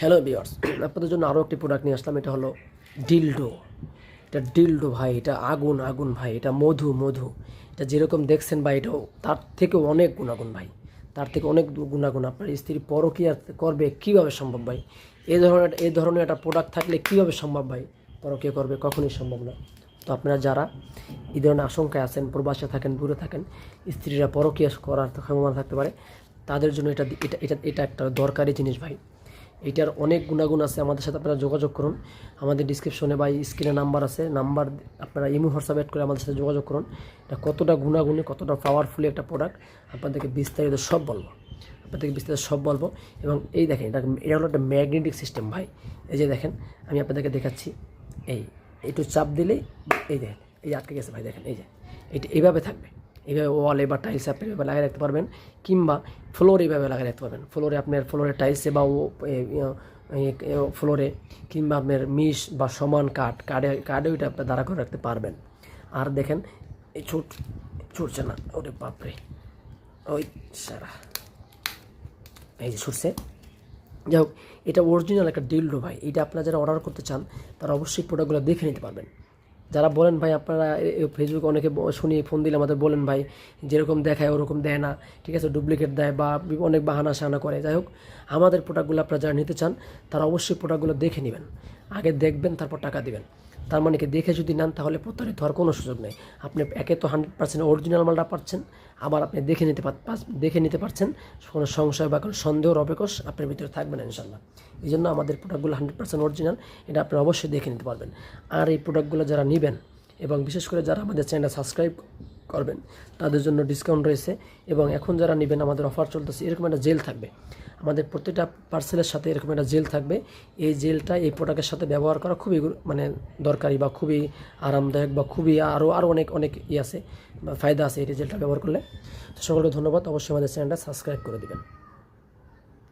Hello বিয়ার্স আপনাদের জন্য আরও একটি প্রোডাক্ট নিয়ে আসলাম, এটা হলো ডিলডো এটা ডিলডো ভাই, এটা আগুন আগুন ভাই, এটা মধু মধু। এটা যেরকম দেখছেন ভাই, এটাও তার থেকে অনেক গুণাগুণ ভাই। তার থেকে অনেক গুণাগুণ আপনার স্ত্রী পরকীয়া করবে কীভাবে সম্ভব ভাই? এই ধরনের এই ধরনের একটা প্রোডাক্ট থাকলে কীভাবে সম্ভব ভাই? পরকীয়া করবে কখনই সম্ভব না। তো আপনারা যারা এই ধরনের আশঙ্কায় আছেন, প্রবাসে থাকেন, দূরে থাকেন, স্ত্রীরা পরকীয়া করার ক্ষমতা থাকতে পারে, তাদের জন্য এটা এটা এটা একটা দরকারি জিনিস ভাই। এটার অনেক গুণাগুণ আছে। আমাদের সাথে আপনারা যোগাযোগ করুন। আমাদের ডিসক্রিপশনে বা স্ক্রিনে নাম্বার আছে। নাম্বার আপনারা ইমো হোয়াটসঅ্যাপ অ্যাড করে আমাদের সাথে যোগাযোগ করুন। এটা কতটা গুণাগুণে, কতটা পাওয়ারফুলি একটা প্রোডাক্ট আপনাদেরকে বিস্তারিত সব বলব। আপনাদেরকে বিস্তারিত সব বলব। এবং এই দেখেন, এটা এটা হলো একটা ম্যাগনেটিক সিস্টেম ভাই। এই যে দেখেন, আমি আপনাদেরকে দেখাচ্ছি। এই, একটু চাপ দিলেই এই দেখেন, এই আটকে গেছে ভাই, দেখেন, এই যে। এটা এইভাবে থাকবে। এইভাবে ওয়ালে বা টাইলসে আপনি এভাবে লাগিয়ে রাখতে পারবেন, কিংবা ফ্লোরে এইভাবে লাগিয়ে রাখতে পারবেন। ফ্লোরে আপনার ফ্লোরে টাইলসে বা ও ফ্লোরে কিংবা আপনার মিশ বা সমান কাঠ, কাঠে কাঠে ওইটা আপনি দাঁড়া করে রাখতে পারবেন। আর দেখেন, এই ছোট, ছুটছে না। ওরে বাপরে। ওই সারা। এই যে ছুটছে। যাই হোক, এটা অরিজিনাল একটা ডিলডো ভাই। এটা আপনারা যারা অর্ডার করতে চান, তারা অবশ্যই প্রোডাক্টগুলো দেখে নিতে পারবেন। যারা বলেন ভাই আপনারা ফেসবুক অনেকে শুনি ফোন দিলে আমাদের বলেন ভাই, যেরকম দেখায় ওরকম দেয় না, ঠিক আছে? ডুপ্লিকেট দেয় বা অনেক বাহানা সাহানা করে। যাই হোক, আমাদের প্রোডাক্টগুলো আপনারা যারা নিতে চান, তারা অবশ্যই প্রোডাক্টগুলো দেখে নেবেন। আগে দেখবেন, তারপর টাকা দিবেন। তার মানে কি, দেখে যদি নেন, তাহলে প্রতারিত হওয়ার কোনো সুযোগ নেই। আপনি একে তো হান্ড্রেড পার্সেন্ট অরিজিনাল মালটা পাচ্ছেন, আবার আপনি দেখে নিতে দেখে নিতে পারছেন, কোনো সংশয় বা কোনো সন্দেহর অবকাশ আপনার ভিতরে থাকবে না ইনশাল্লাহ এই জন্য আমাদের প্রোডাক্টগুলো হান্ড্রেড পার্সেন্ট অরিজিনাল এটা আপনি অবশ্যই দেখে নিতে পারবেন। আর এই প্রোডাক্টগুলো যারা নেবেন, এবং বিশেষ করে যারা আমাদের চ্যানেল সাবস্ক্রাইব করবেন, তাদের জন্য ডিসকাউন্ট রয়েছে এবং এখন যারা নেবেন আমাদের অফার চলতেছে, এরকম একটা জেল থাকবে। আমাদের প্রত্যেকটা পার্সেলের সাথে এরকম একটা জেল থাকবে। এই জেলটা এই প্রোডাক্টের সাথে ব্যবহার করা খুবই মানে দরকারি বা খুবই আরামদায়ক বা খুবই আরও আরও অনেক অনেক ই আছে বা ফায়দা আছে এই জেলটা ব্যবহার করলে। সকলকে ধন্যবাদ। অবশ্যই আমাদের চ্যানেলটা সাবস্ক্রাইব করে দিবেন।